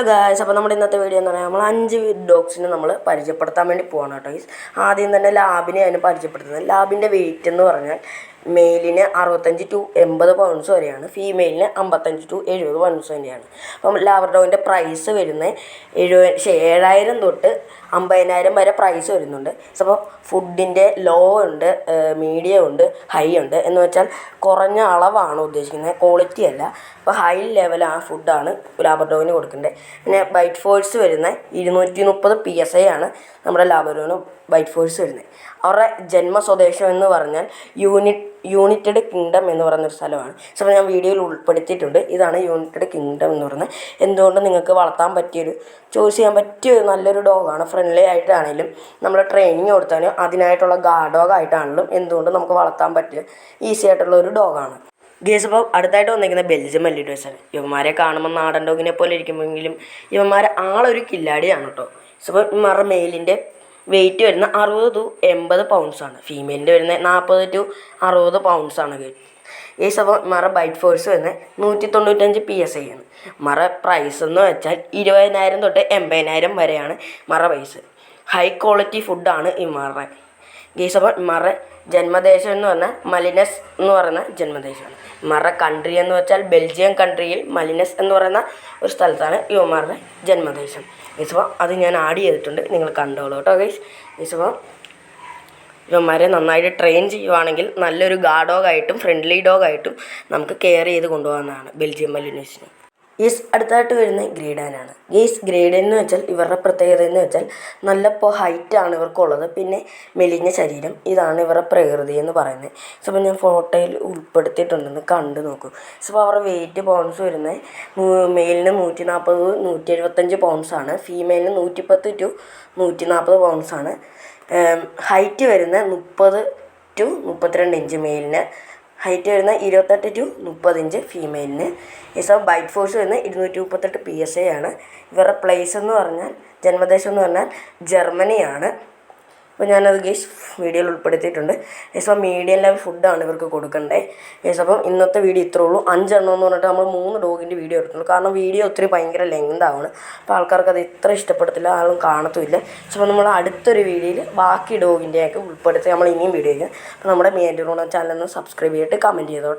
Hello guys അപ്പോൾ നമ്മുടെ ഇന്നത്തെ വീഡിയോ എന്ന് പറഞ്ഞാൽ നമ്മൾ അഞ്ച് ഡോഗ്സിനെ നമ്മൾ പരിചയപ്പെടുത്താൻ വേണ്ടി പോകണം കേട്ടോ ആദ്യം തന്നെ ലാബിനെ അതിന് പരിചയപ്പെടുത്തുന്നത്. ലാബിന്റെ വെയിറ്റ് എന്ന് പറഞ്ഞാൽ മെയിലിന് അറുപത്തഞ്ച് ടു എൺപത് പൗണ്ട്സ് വരെയാണ്. ഫീമെയിലിന് അമ്പത്തഞ്ച് ടു എഴുപത് പൗണ്ട്സ് വരെയാണ്. അപ്പം ലാബ്രഡോഗിന്റെ പ്രൈസ് വരുന്നത് എഴുപ ഏഴായിരം തൊട്ട് അമ്പതിനായിരം വരെ പ്രൈസ് വരുന്നുണ്ട്. അപ്പോൾ ഫുഡിന്റെ ലോ ഉണ്ട് മീഡിയം ഉണ്ട് ഹൈ ഉണ്ട്. എന്ന് വെച്ചാൽ കുറഞ്ഞ അളവാണ് ഉദ്ദേശിക്കുന്നത്. ക്വാളിറ്റി അല്ല. അപ്പോൾ ഹൈ ലെവൽ ആ ഫുഡാണ് ലാബർഡോഗിന് കൊടുക്കേണ്ടത് പിന്നെ ബൈറ്റ് ഫോഴ്സ് വരുന്ന ഇരുന്നൂറ്റി മുപ്പത് പി എസ് ഐ ആണ് നമ്മുടെ ലാബർഡോഗിന് ബൈറ്റ് ഫോഴ്സ് വരുന്നത്. അവരുടെ ജന്മ സ്വദേശം എന്ന് പറഞ്ഞാൽ യൂണിറ്റ് യൂണിറ്റഡ് കിങ്ഡം എന്ന് പറയുന്നൊരു സ്ഥലമാണ്. സോ ഞാൻ വീഡിയോയിൽ ഉൾപ്പെടുത്തിയിട്ടുണ്ട്. ഇതാണ് യൂണിറ്റഡ് കിങ്ഡം എന്ന് പറയുന്നത്. എന്തുകൊണ്ട് നിങ്ങൾക്ക് വളർത്താൻ പറ്റിയൊരു ചൂസ് ചെയ്യാൻ പറ്റിയ ഒരു നല്ലൊരു ഡോഗാണ് ഫ്രണ്ട്ലി ആയിട്ടാണെങ്കിലും നമ്മൾ ട്രെയിനിങ് കൊടുത്താലും അതിനായിട്ടുള്ള ഗാർഡ് ഡോഗ് ആയിട്ടാണെങ്കിലും എന്തുകൊണ്ട് നമുക്ക് വളർത്താൻ പറ്റിയ ഈസി ആയിട്ടുള്ള ഒരു ഡോഗാണ് ഗേസ് അപ്പോൾ അടുത്തായിട്ട് വന്നിരിക്കുന്നത് ബെൽജിയം മല്ലിഡേഴ്സാണ് ഇവന്മാരെ കാണുമ്പോൾ നാടൻ ഡോഗിനെ പോലെ ഇരിക്കുമെങ്കിലും ഇവന്മാരെ ആളൊരു കില്ലാടിയാണ് കേട്ടോ. സോ ഇവന്മാരുടെ മെയിലിന്റെ വെയിറ്റ് വരുന്ന അറുപത് ടു എൺപത് പൗണ്ട്സാണ് ഫീമെയിലിന്റെ വരുന്നത് നാൽപ്പത് ടു അറുപത് പൗണ്ട്സാണ് ഈ അപ്പോൾ മറ ബൈറ്റ് ഫോഴ്സ് വരുന്നത് നൂറ്റി തൊണ്ണൂറ്റഞ്ച് പി എസ് ഐ ആണ്. മറ പ്രൈസ് എന്ന് വെച്ചാൽ ഇരുപതിനായിരം തൊട്ട് എൺപതിനായിരം വരെയാണ് മറ പ്രൈസ് ഹൈ ക്വാളിറ്റി ഫുഡാണ് ഈ ഗേസ് മറ ജന്മദേശം എന്ന് പറഞ്ഞാൽ മലിനസ് എന്ന് പറയുന്ന ജന്മദേശമാണ്. മറ കൺട്രി എന്ന് വെച്ചാൽ ബെൽജിയം കൺട്രിയിൽ മലിനസ് എന്ന് പറയുന്ന ഒരു സ്ഥലത്താണ് ഇവന്മാരുടെ ജന്മദേശം. ഗീസബോ അത് ഞാൻ ആഡ് ചെയ്തിട്ടുണ്ട് നിങ്ങൾ കണ്ടോളൂ കേട്ടോ ഗൈസ് ഗീസബോ ഇവന്മാരെ നന്നായിട്ട് ട്രെയിൻ ചെയ്യുവാണെങ്കിൽ നല്ലൊരു ഗാർഡ് ഫ്രണ്ട്ലി ഡോഗായിട്ടും നമുക്ക് കെയർ ചെയ്ത് കൊണ്ടുപോകാവുന്നതാണ് ബെൽജിയം മല്ലിനേഷന് ഈസ് അടുത്തായിട്ട് വരുന്നത് ഗ്രേഡാനാണ് ഗെയ്സ് ഗ്രേഡൻ എന്ന് വെച്ചാൽ ഇവരുടെ പ്രത്യേകത എന്ന് വെച്ചാൽ നല്ല ഇപ്പോൾ ഹൈറ്റാണ് ഇവർക്കുള്ളത്. പിന്നെ മെലിഞ്ഞ ശരീരം ഇതാണ് ഇവരുടെ പ്രകൃതി എന്ന് പറയുന്നത്. സോ അപ്പോൾ ഞാൻ ഫോട്ടോയിൽ ഉൾപ്പെടുത്തിയിട്ടുണ്ടെന്ന് കണ്ടു നോക്കൂ. സോ അപ്പോൾ അവരുടെ വെയിറ്റ് പൗണ്ട്സ് വരുന്നത് മെയിലിന് നൂറ്റി നാൽപ്പത് നൂറ്റി എഴുപത്തഞ്ച് പൗണ്ട്സാണ് ഫീമെയിലിന് നൂറ്റിപ്പത്ത് ടു നൂറ്റി നാൽപ്പത് പൗണ്ട്സാണ് ഹൈറ്റ് വരുന്നത് മുപ്പത് ടു മുപ്പത്തിരണ്ട് ഇഞ്ച് മെയിലിന് ഹൈറ്റ് വരുന്ന ഇരുപത്തെട്ട് ടു മുപ്പത് ഇഞ്ച് ഫീമെയിലിന് ഈസോ ബൈറ്റ് ഫോഴ്സ് വരുന്ന ഇരുന്നൂറ്റി മുപ്പത്തെട്ട് പി എസ് ഐ ആണ്. ഇവരുടെ പ്ലേസ് എന്ന് പറഞ്ഞാൽ ജന്മദേശം എന്ന് പറഞ്ഞാൽ ജർമ്മനിയാണ്. അപ്പോൾ ഞാനത് ഗേസ് വീഡിയോയിൽ ഉൾപ്പെടുത്തിയിട്ടുണ്ട്. ഗേസ് അപ്പോൾ മീഡിയം ലെവൽ ഫുഡാണ് ഇവർക്ക് കൊടുക്കേണ്ടത് ഗേസ് അപ്പം ഇന്നത്തെ വീഡിയോ ഇത്രേ ഉള്ളൂ. അഞ്ചെണ്ണം എന്ന് പറഞ്ഞിട്ട് നമ്മൾ മൂന്ന് ഡോഗിന്റെ വീഡിയോ എടുത്തുള്ളൂ കാരണം വീഡിയോ ഒത്തിരി ഭയങ്കര ലെങ്ത് ആവണം അപ്പോൾ ആൾക്കാർക്ക് അത് ഇത്ര ഇഷ്ടപ്പെടത്തില്ല ആളും കാണത്തുമില്ല. പക്ഷെ അപ്പോൾ നമ്മൾ അടുത്തൊരു വീഡിയോയിൽ ബാക്കി ഡോഗിന്റെയൊക്കെ ഉൾപ്പെടുത്തി നമ്മൾ ഇനിയും വീഡിയോ ചെയ്യാം അപ്പോൾ നമ്മുടെ മേന്റെ ചാനൽ ഒന്ന് സബ്സ്ക്രൈബ് ചെയ്തിട്ട് കമന്റ് ചെയ്തോട്ടോ